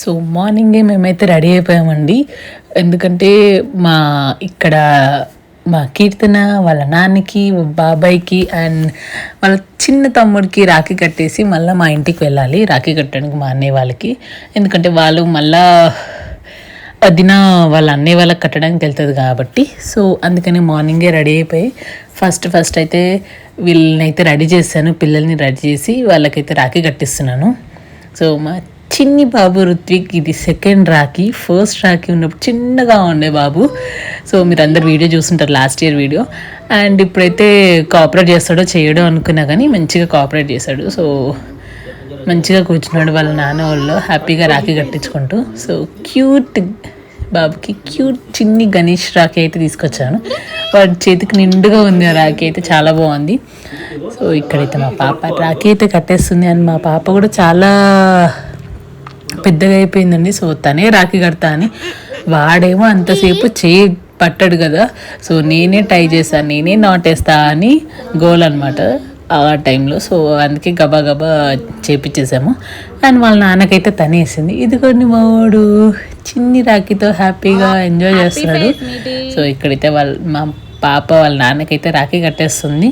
So మార్నింగే మేమైతే ready అయిపోయామండి. ఎందుకంటే మా ఇక్కడ మా కీర్తన వాళ్ళ నాన్నకి బాబాయ్కి అండ్ వాళ్ళ చిన్న తమ్ముడికి రాఖీ కట్టేసి మళ్ళీ మా ఇంటికి వెళ్ళాలి. రాఖీ కట్టడానికి మా అన్నయ్య వాళ్ళకి. ఎందుకంటే వాళ్ళు మళ్ళా వదిన వాళ్ళ అన్నయ్య వాళ్ళకి కట్టడానికి వెళ్తుంది కాబట్టి. సో అందుకని మార్నింగే రెడీ అయిపోయి ఫస్ట్ ఫస్ట్ అయితే వీళ్ళని అయితే రెడీ చేశాను పిల్లల్ని రెడీ చేసి వాళ్ళకైతే రాఖీ కట్టిస్తున్నాను. సో మా చిన్ని బాబు రుత్విక్ ఇది సెకండ్ రాఖీ ఫస్ట్ రాఖీ ఉన్నప్పుడు చిన్నగా ఉండే బాబు. సో మీరు అందరు వీడియో చూస్తుంటారు లాస్ట్ ఇయర్ వీడియో అండ్ ఇప్పుడైతే కోఆపరేట్ చేస్తాడో చేయడో అనుకున్నా కానీ మంచిగా కోఆపరేట్ చేశాడు. సో మంచిగా కూర్చున్నాడు వాళ్ళ నాన్న వాళ్ళు హ్యాపీగా రాఖీ కట్టించుకుంటూ. సో క్యూట్ బాబుకి క్యూట్ చిన్ని గణేష్ రాఖీ అయితే తీసుకొచ్చాను. వాడి చేతికి నిండుగా ఉంది ఆ రాఖీ అయితే చాలా బాగుంది. సో ఇక్కడైతే మా పాప రాఖీ అయితే కట్టేస్తుంది అండ్ మా పాప కూడా చాలా పెద్దగా అయిపోయిందండి. సో తనే రాఖీ కడతా అని వాడేమో అంతసేపు చేయి పట్టాడు కదా. సో నేనే ట్రై చేశాను నేనే నాటేస్తా అని గోల్ అనమాట ఆ టైంలో. సో అందుకే గబా గబా చేపించేసాము అండ్ వాళ్ళ నాన్నకైతే తనే వేసింది ఇదిగోండి మావాడు చిన్ని రాఖీతో హ్యాపీగా ఎంజాయ్ చేస్తున్నాడు. సో ఇక్కడైతే వాళ్ళ మా పాప వాళ్ళ నాన్నకైతే రాఖీ కట్టేస్తుంది.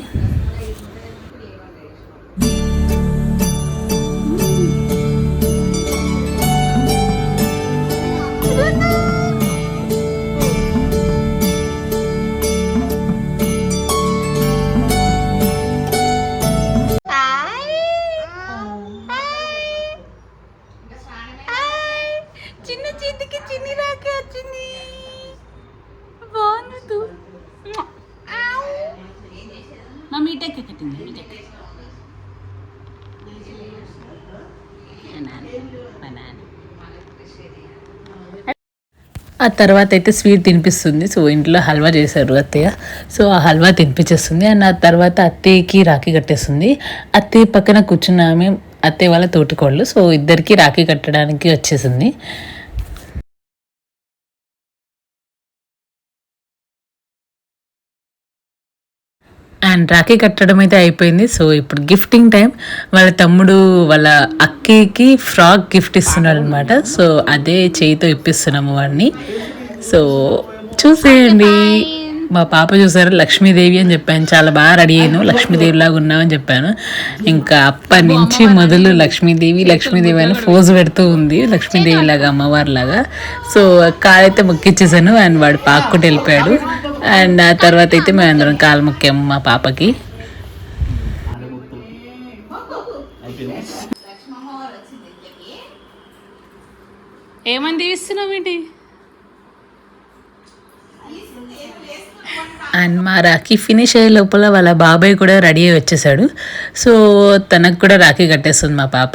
ఆ తర్వాత అయితే స్వీట్ తినిపిస్తుంది. సో ఇంట్లో హల్వా చేశారు అత్తయ్య. సో ఆ హల్వా తినిపించేస్తుంది. అండ్ ఆ తర్వాత అత్తయ్యకి రాఖీ కట్టేస్తుంది. అత్తయ్య పక్కన కూర్చున్న ఆమె అత్తయ్య వాళ్ళ తోటికోళ్ళు. సో ఇద్దరికి రాఖీ కట్టడానికి వచ్చేసింది. అండ్ రాఖీ కట్టడం అయితే అయిపోయింది. సో ఇప్పుడు గిఫ్టింగ్ టైం వాళ్ళ తమ్ముడు వాళ్ళ అక్కకి ఫ్రాక్ గిఫ్ట్ ఇస్తున్నాడు అనమాట సో అదే చేయితో ఇప్పిస్తున్నాము వాడిని. సో చూసేయండి. మా పాప చూసారు? లక్ష్మీదేవి అని చెప్పాను. చాలా బాగా రెడీ అయ్యాను. లక్ష్మీదేవి లాగా ఉన్నామని చెప్పాను. ఇంకా అప్పటి నుంచి మొదలు లక్ష్మీదేవి లక్ష్మీదేవి అని ఫోజు పెడుతూ ఉంది. లక్ష్మీదేవి లాగా అమ్మవారి లాగా సో కాలైతే మొక్కిచ్చేసాను అండ్ వాడు పాక్కుంటూ వెళ్ళిపోయాడు. అండ్ ఆ తర్వాత అయితే మేము అందరం కాలు మొక్కాము మా పాపకి. ఏమని దీవిస్తున్నావు ఏంటి? అండ్ మా రాఖీ ఫినిష్ అయ్యే లోపల వాళ్ళ బాబాయ్ కూడా రెడీ అయ్యి వచ్చేసాడు. సో తనకు కూడా రాఖీ కట్టేస్తుంది మా పాప.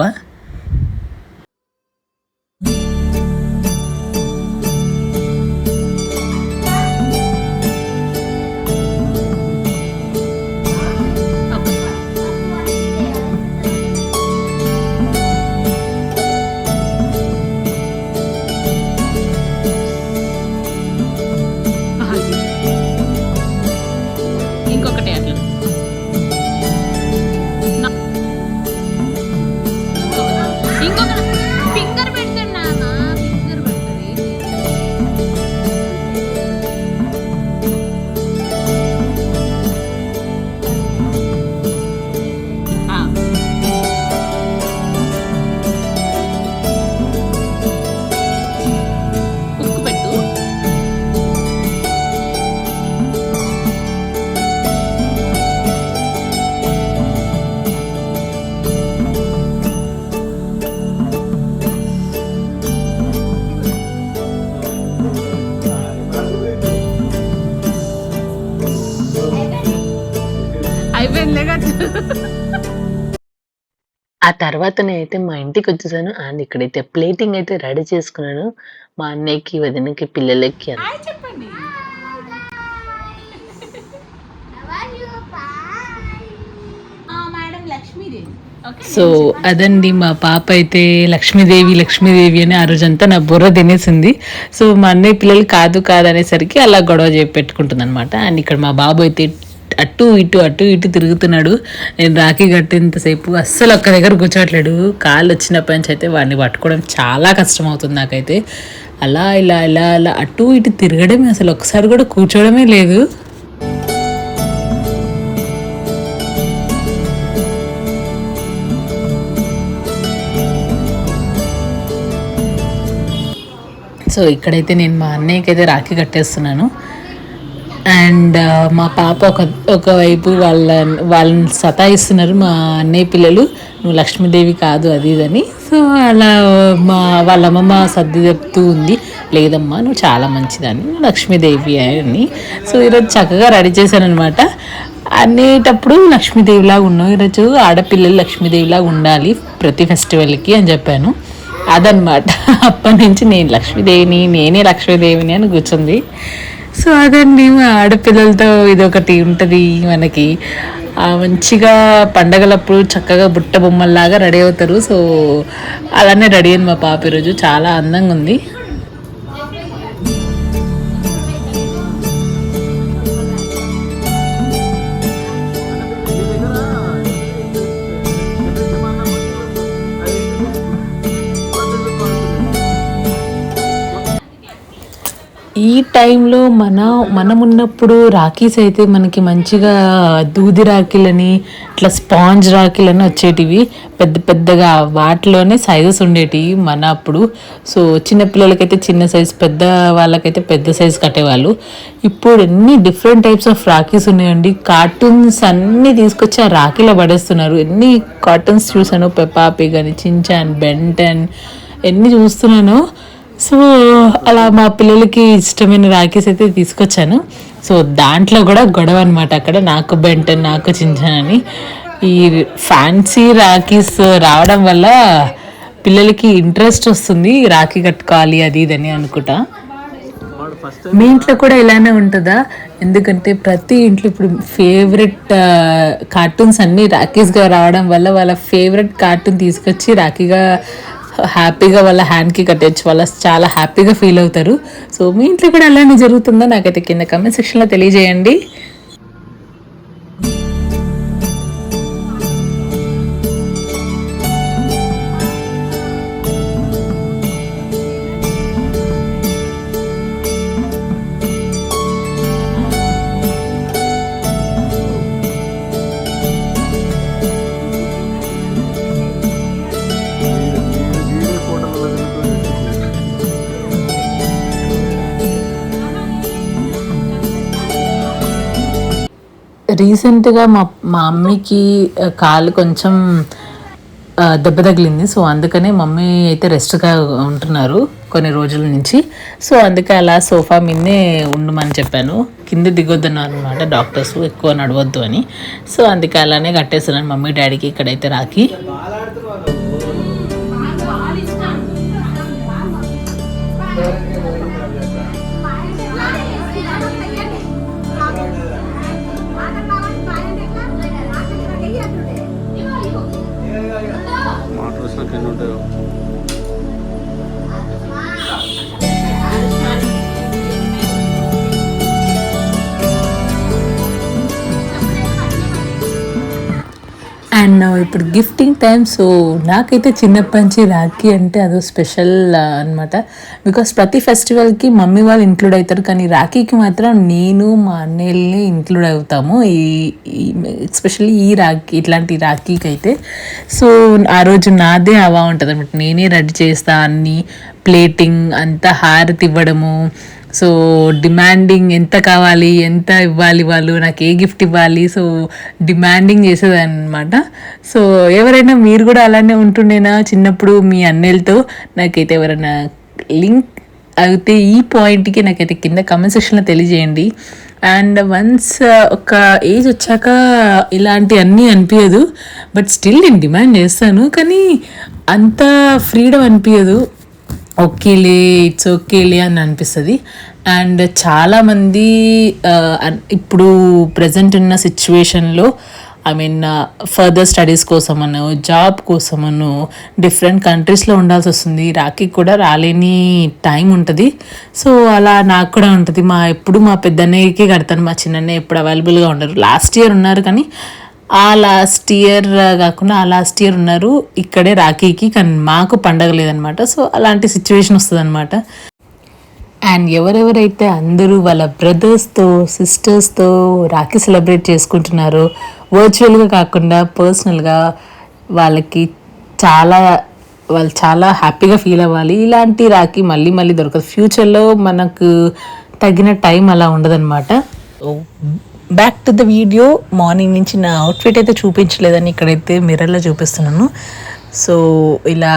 ఆ తర్వాత నేనైతే మా ఇంటికి వచ్చేసాను. అండ్ ఇక్కడైతే ప్లేటింగ్ అయితే రెడీ చేసుకున్నాను. మా అన్నయ్యకి వదినకి పిల్లలకి అని చెప్పండి. మేడం లక్ష్మీదేవి. ఓకే సో అదండి మా పాప అయితే లక్ష్మీదేవి లక్ష్మీదేవి అని ఆ రోజంతా నా బుర్ర తినేసింది. సో మా అన్నయ్య పిల్లలు కాదు కాదు అనేసరికి అలా గొడవ చేసి పెట్టుకుంటుంది అనమాట అండ్ ఇక్కడ మా బాబు అయితే అటు ఇటు అటు ఇటు తిరుగుతున్నాడు. నేను రాఖీ కట్టేంతసేపు అస్సలు ఒక్క దగ్గర కూర్చోట్లేడు. కాళ్ళు వచ్చినప్పటి నుంచి అయితే వాడిని పట్టుకోవడం చాలా కష్టం అవుతుంది నాకైతే. అలా ఇలా ఇలా అలా అటు ఇటు తిరగడమే అసలు. ఒకసారి కూడా కూర్చోవడమే లేదు. సో ఇక్కడైతే నేను మా అన్నయ్యకి అయితే రాఖీ కట్టేస్తున్నాను. అండ్ మా పాప ఒక ఒకవైపు వాళ్ళ వాళ్ళని సతాయిస్తున్నారు మా అన్నయ్య పిల్లలు. నువ్వు లక్ష్మీదేవి కాదు అది ఇదని సో అలా మా వాళ్ళ అమ్మమ్మ సర్ది చెప్తూ ఉంది. లేదమ్మా నువ్వు చాలా మంచిదని లక్ష్మీదేవి అని. సో ఈరోజు చక్కగా రెడీ చేశాను అనమాట అనేటప్పుడు లక్ష్మీదేవిలాగా ఉన్నావు. ఈరోజు ఆడపిల్లలు లక్ష్మీదేవిలాగా ఉండాలి ప్రతి ఫెస్టివల్కి అని చెప్పాను. అదనమాట అప్పటి నుంచి నేను లక్ష్మీదేవిని నేనే లక్ష్మీదేవిని అని కూర్చుంది. సో అదండి మా ఆడపిల్లలతో ఇదొకటి ఉంటుంది మనకి. మంచిగా పండగలప్పుడు చక్కగా బుట్ట బొమ్మల్లాగా రెడీ అవుతారు. సో అలానే రెడీ అయింది మా పాప ఈరోజు చాలా అందంగా ఉంది. ఈ టైంలో మన మనం ఉన్నప్పుడు రాఖీస్ అయితే మనకి మంచిగా దూది రాఖీలని ఇట్లా స్పాంజ్ రాఖీలని వచ్చేటివి. పెద్ద పెద్దగా వాటిలోనే సైజెస్ ఉండేటివి మన అప్పుడు సో చిన్నపిల్లలకైతే చిన్న సైజ్ పెద్ద వాళ్ళకైతే పెద్ద సైజ్ కట్టేవాళ్ళు. ఇప్పుడు ఎన్ని డిఫరెంట్ టైప్స్ ఆఫ్ రాఖీస్ ఉన్నాయండి. కార్టూన్స్ అన్నీ తీసుకొచ్చి ఆ రాఖీలో పడేస్తున్నారు. ఎన్ని కార్టూన్స్ చూసాను పెపాపి కానీ చించాన్ బెంటన్ ఎన్ని చూస్తున్నాను సో అలా మా పిల్లలకి ఇష్టమైన రాఖీస్ అయితే తీసుకొచ్చాను. సో దాంట్లో కూడా గొడవ అనమాట అక్కడ. నాకు బెంటన్ నాకు చించానని ఈ ఫ్యాన్సీ రాఖీస్ రావడం వల్ల పిల్లలకి ఇంట్రెస్ట్ వస్తుంది రాఖీ కట్టుకోవాలి అది ఇదని అనుకుంటా. మీ ఇంట్లో కూడా ఇలానే ఉంటుందా? ఎందుకంటే ప్రతి ఇంట్లో ఇప్పుడు ఫేవరెట్ కార్టూన్స్ అన్నీ రాఖీస్గా రావడం వల్ల వాళ్ళ ఫేవరెట్ కార్టూన్ తీసుకొచ్చి రాఖీగా హ్యాపీగా వాళ్ళ హ్యాండ్కి కట్టచ్చు వాళ్ళ చాలా హ్యాపీగా ఫీల్ అవుతారు. సో మీ ఇంట్లో కూడా అలానే జరుగుతుందో? నాకైతే కింద కమెంట్ సెక్షన్లో తెలియజేయండి. రీసెంట్గా మా మా మమ్మీకి కాలు కొంచెం దెబ్బ తగిలింది. సో అందుకనే మమ్మీ అయితే రెస్ట్గా ఉంటున్నారు కొన్ని రోజుల నుంచి. సో అందుకే అలా సోఫా మీదనే ఉండమని చెప్పాను. కింద దిగొద్దన్నారు అనమాట డాక్టర్స్ ఎక్కువ నడవద్దు అని. సో అందుకే అలానే కట్టేస్తున్నాను మమ్మీ డాడీకి ఇక్కడైతే రాకి. అండ్ uh, ఇప్పుడు గిఫ్టింగ్ టైం సో నాకైతే చిన్నప్పటి నుంచి రాఖీ అంటే అదో స్పెషల్ అనమాట బికాస్ ప్రతి ఫెస్టివల్కి మమ్మీ వాళ్ళు ఇంక్లూడ్ అవుతారు కానీ రాఖీకి మాత్రం నేను మా అన్నయ్యల్ని ఇంక్లూడ్ అవుతాము. ఈ ఎస్పెషల్లీ ఈ రాఖీ ఇట్లాంటి రాఖీకి అయితే సో ఆ రోజు నాదే అవా ఉంటుంది అనమాట నేనే రెడీ చేస్తా అన్ని ప్లేటింగ్ అంతా హారతి ఇవ్వడము సో డిమాండింగ్ ఎంత కావాలి ఎంత ఇవ్వాలి వాళ్ళు నాకు ఏ గిఫ్ట్ ఇవ్వాలి సో డిమాండింగ్ చేసేదాన్ని సో ఎవరైనా మీరు కూడా అలానే ఉంటుండేనా చిన్నప్పుడు మీ అన్నయ్యలతో? నాకైతే ఎవరైనా లింక్ అయితే ఈ పాయింట్కి నాకైతే కింద కమెంట్ సెక్షన్లో తెలియజేయండి. అండ్ వన్స్ ఒక ఏజ్ వచ్చాక ఇలాంటి అన్నీ అనిపించదు బట్ స్టిల్ నేను డిమాండ్ చేస్తాను. కానీ అంత ఫ్రీడమ్ అనిపించదు ఓకేలే ఇట్స్ ఓకేలే అని అనిపిస్తుంది. అండ్ చాలామంది ఇప్పుడు ప్రజెంట్ ఉన్న సిచ్యువేషన్లో ఐ మీన్ ఫర్దర్ స్టడీస్ కోసమను జాబ్ కోసమను డిఫరెంట్ కంట్రీస్లో ఉండాల్సి వస్తుంది. రాఖీ కూడా రాలేని టైం ఉంటుంది. సో అలా నాకు కూడా ఉంటుంది. మా ఎప్పుడు మా పెద్దన్నయ్యకి కడతాను. మా చిన్నయ్య ఎప్పుడు అవైలబుల్గా ఉండరు. లాస్ట్ ఇయర్ ఉన్నారు కానీ ఆ లాస్ట్ ఇయర్ కాకుండా ఆ లాస్ట్ ఇయర్ ఉన్నారు. ఇక్కడే రాఖీకి కానీ మాకు పండగ లేదనమాట. సో అలాంటి సిచ్యువేషన్ వస్తుందన్నమాట అండ్ ఎవరెవరైతే అందరూ వాళ్ళ బ్రదర్స్తో సిస్టర్స్తో రాఖీ సెలబ్రేట్ చేసుకుంటున్నారో వర్చువల్గా కాకుండా పర్సనల్గా వాళ్ళకి చాలా వాళ్ళు చాలా హ్యాపీగా ఫీల్ అవ్వాలి. ఇలాంటి రాఖీ మళ్ళీ మళ్ళీ దొరకదు. ఫ్యూచర్లో మనకు తగిన టైం అలా ఉండదన్నమాట back to the video morning నుంచి నా అవుట్ఫిట్ అయితే చూపించలేదని ఇక్కడైతే మిర్రర్లో చూపిస్తున్నాను. సో ఇలా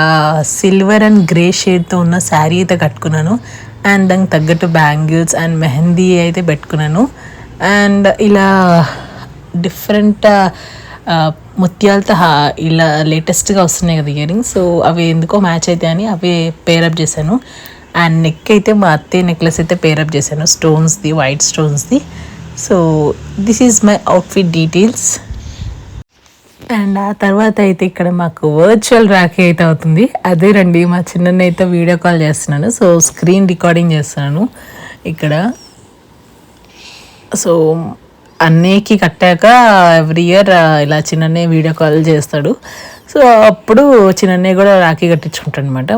సిల్వర్ అండ్ గ్రే షేడ్తో ఉన్న శారీ అయితే కట్టుకున్నాను. అండ్ దానికి తగ్గట్టు బ్యాంగిల్స్ అండ్ మెహందీ అయితే పెట్టుకున్నాను. అండ్ ఇలా డిఫరెంట్ uh, ముత్యాలతో హా- ఇలా లేటెస్ట్గా వస్తున్నాయి కదా ఇయరింగ్ సో అవి ఎందుకో మ్యాచ్ అయితే అని అవి పేరప్ చేశాను. అండ్ నెక్ అయితే మా అత్తయ్య నెక్లెస్ అయితే పేరప్ చేశాను. స్టోన్స్ది white స్టోన్స్ది so this is my outfit details and ఆ తర్వాత అయితే ఇక్కడ మాకు వర్చువల్ రాఖీ అయితే అవుతుంది. అదే రండి మా చిన్న అయితే వీడియో కాల్ చేస్తున్నాను సో స్క్రీన్ రికార్డింగ్ చేస్తున్నాను. ఇక్కడ. సో అన్నయ్యకి కట్టాక ఎవ్రీ ఇయర్ ఇలా చిన్ననే వీడియో కాల్ చేస్తాడు. సో అప్పుడు చిన్ననే కూడా రాఖీ కట్టించుకుంటాడు అనమాట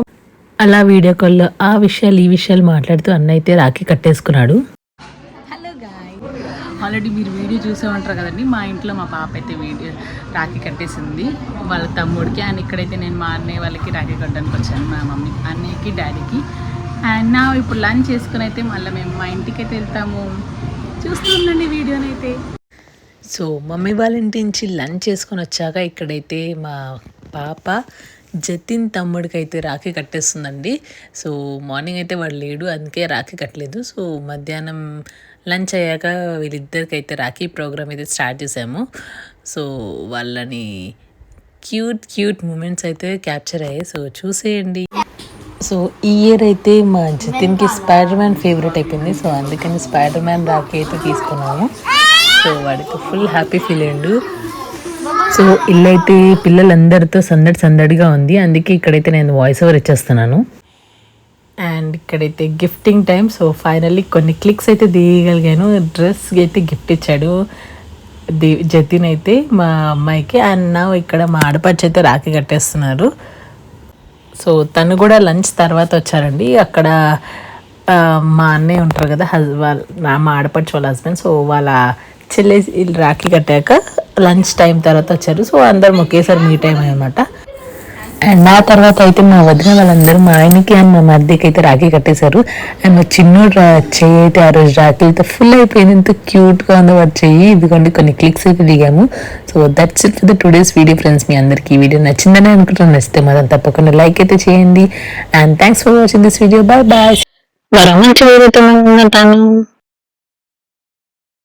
అలా వీడియో కాల్లో ఆ విషయాలు ఈ విషయాలు మాట్లాడుతూ అన్న అయితే రాఖీ కట్టేసుకున్నాడు. ఆల్రెడీ మీరు వీడియో చూసే ఉంటారు కదండి మా ఇంట్లో మా పాప అయితే వీడియో రాఖీ కట్టేసింది. వాళ్ళ తమ్ముడికి అండ్ ఇక్కడైతే నేను మా అన్నయ్య వాళ్ళకి రాఖీ కట్టడానికి వచ్చాను మా మమ్మీ అన్నయ్యకి డాడీకి. అండ్ నా ఇప్పుడు లంచ్ చేసుకుని అయితే మళ్ళీ మేము మా ఇంటికి అయితే వెళ్తాము. చూస్తూ ఉండండి వీడియోనైతే సో మమ్మీ వాళ్ళ ఇంటి నుంచి లంచ్ చేసుకొని వచ్చాక ఇక్కడైతే మా పాప జతిన్ తమ్ముడికి అయితే రాఖీ కట్టేస్తుందండి. సో మార్నింగ్ అయితే వాడు లేడు అందుకే రాఖీ కట్టలేదు. సో మధ్యాహ్నం లంచ్ అయ్యాక వీళ్ళిద్దరికి అయితే రాఖీ ప్రోగ్రామ్ అయితే స్టార్ట్ చేసాము. సో వాళ్ళని క్యూట్ క్యూట్ మూమెంట్స్ అయితే క్యాప్చర్ అయ్యాయి. సో చూసేయండి. సో ఈ ఇయర్ అయితే మా జతిన్కి స్పైడర్ మ్యాన్ ఫేవరెట్ అయిపోయింది. సో అందుకని స్పైడర్ మ్యాన్ రాఖీ అయితే తీసుకున్నాము. సో వాడికి ఫుల్ హ్యాపీ ఫీల్ అయ్యిండు. సో ఇల్లు అయితే పిల్లలందరితో సందడి సందడిగా ఉంది. అందుకే ఇక్కడైతే నేను వాయిస్ ఓవర్ ఇచ్చేస్తున్నాను. అండ్ ఇక్కడైతే గిఫ్టింగ్ టైం సో ఫైనల్లీ కొన్ని క్లిక్స్ అయితే దిగలిగాను డ్రెస్ అయితే గిఫ్ట్ ఇచ్చాడు. ది జతిన్ అయితే మా అమ్మాయికి అండ్ నా ఇక్కడ మా ఆడపడిచి అయితే రాఖీ కట్టేస్తున్నారు. సో తను కూడా లంచ్ తర్వాత వచ్చారండి. అక్కడ మా అన్నయ్య ఉంటారు కదా హస్ వాళ్ళ నా- మా ఆడపడిచి వాళ్ళ హస్బెండ్ సో వాళ్ళ చెల్లె రాఖీ కట్టాక లంచ్ టైం తర్వాత వచ్చారు. సో అందరం ఒకేసారి మీట్ అయ్యామన్నమాట. అండ్ ఆ తర్వాత అయితే మా వదిన వాళ్ళందరూ మా ఆయనకి అండ్ మా మధ్యకి అయితే రాఖీ కట్టేశారు. అండ్ మా చిన్నోడు రా- చెయ్యి అయితే ఆ రోజు రాఖీలతో ఫుల్ అయిపోయింది. ఎంత క్యూట్గా ఉందో వాడు చెయ్యి. ఇదిగోండి కొన్ని క్లిక్స్ అయితే దిగాము. So that's it for the today's video friends మీ అందరికీ ఈ వీడియో నచ్చిందని అనుకుంటున్నాను. నచ్చితే మాత్రం తప్పకుండా లైక్ అయితే చేయండి. And thanks for watching this video bye bye వరం మంచి వీడియోతో ఉంటాను